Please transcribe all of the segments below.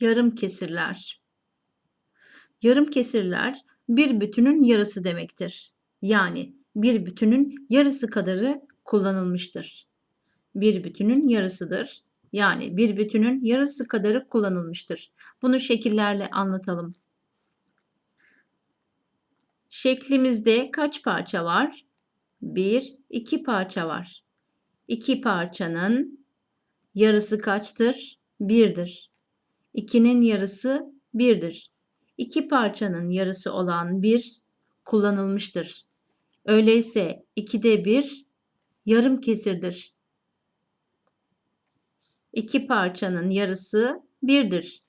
Yarım kesirler. Yarım kesirler bir bütünün yarısı demektir. Yani bir bütünün yarısı kadarı kullanılmıştır. Bir bütünün yarısıdır. Yani bir bütünün yarısı kadarı kullanılmıştır. Bunu şekillerle anlatalım. Şeklimizde kaç parça var? Bir, iki parça var. İki parçanın yarısı kaçtır? Birdir. 2'nin yarısı 1'dir. İki parçanın yarısı olan 1 kullanılmıştır. Öyleyse 2'de 1 yarım kesirdir. İki parçanın yarısı 1'dir.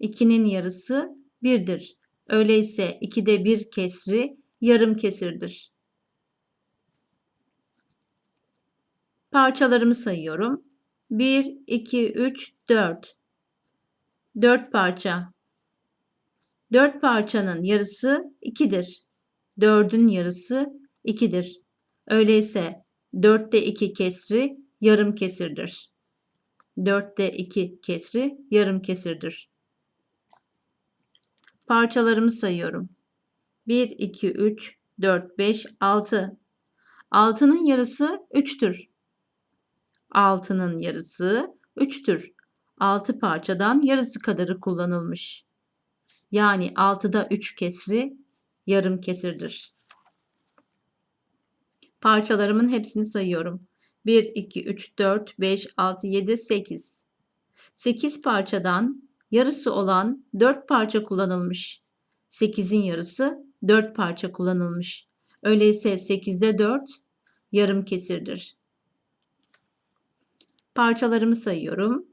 2'nin yarısı 1'dir. Öyleyse 2'de 1 kesri yarım kesirdir. Parçalarımı sayıyorum. 1, 2, 3, 4. 4 parça. 4 parçanın yarısı 2'dir. 4'ün yarısı 2'dir. Öyleyse 4'te 2 kesri yarım kesirdir. 4'te 2 kesri yarım kesirdir. Parçalarımı sayıyorum. 1, 2, 3, 4, 5, 6. 6'nın yarısı 3'tür. 6'nın yarısı 3'tür. 6 parçadan yarısı kadarı kullanılmış. Yani 6'da 3 kesri yarım kesirdir. Parçalarımın hepsini sayıyorum. 1, 2, 3, 4, 5, 6, 7, 8. 8 parçadan yarısı olan 4 parça kullanılmış. 8'in yarısı 4 parça kullanılmış. Öyleyse 8'de 4 yarım kesirdir. Parçalarımı sayıyorum.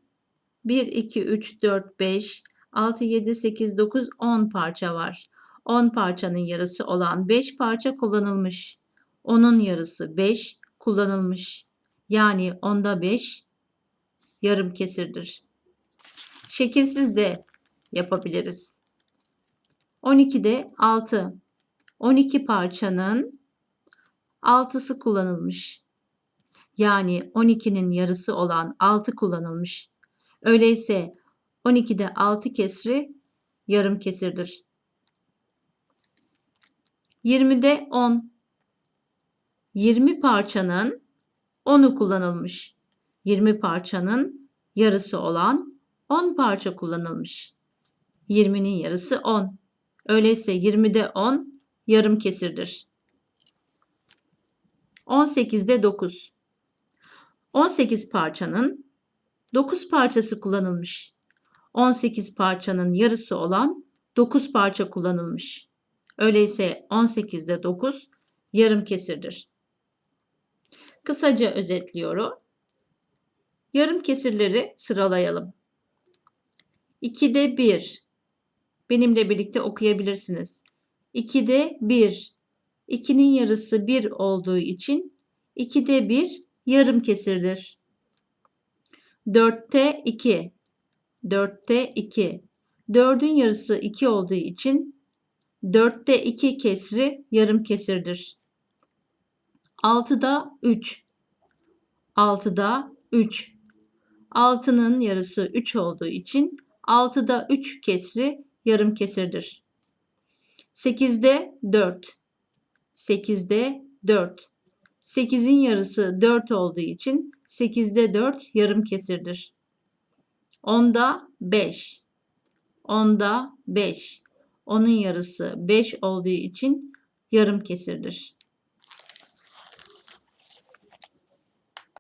1, 2, 3, 4, 5, 6, 7, 8, 9, 10 parça var. 10 parçanın yarısı olan 5 parça kullanılmış. Onun yarısı 5 kullanılmış. Yani onda 5 yarım kesirdir. Şekilsiz de yapabiliriz. 12'de 6. 12 parçanın 6'sı kullanılmış. Yani 12'nin yarısı olan 6 kullanılmış. Öyleyse 12'de 6 kesri yarım kesirdir. 20'de 10. 20 parçanın 10'u kullanılmış. 20 parçanın yarısı olan 10 parça kullanılmış. 20'nin yarısı 10. Öyleyse 20'de 10 yarım kesirdir. 18'de 9. 18 parçanın 9 parçası kullanılmış. 18 parçanın yarısı olan 9 parça kullanılmış. Öyleyse 18'de 9 yarım kesirdir. Kısaca özetliyorum. Yarım kesirleri sıralayalım. 2'de 1. Benimle birlikte okuyabilirsiniz. 2'de 1. 2'nin yarısı 1 olduğu için 2'de 1 yarım kesirdir. 4'te 2. 4'te 2. 4'ün yarısı 2 olduğu için 4'te 2 kesri yarım kesirdir. 6'da 3. 6'da 3. 6'nın yarısı 3 olduğu için 6'da 3 kesri yarım kesirdir. 8'de 4. 8'de 4. 8'in yarısı 4 olduğu için 8'de 4 yarım kesirdir. 10'da 5. 10'da 5. Onun yarısı 5 olduğu için yarım kesirdir.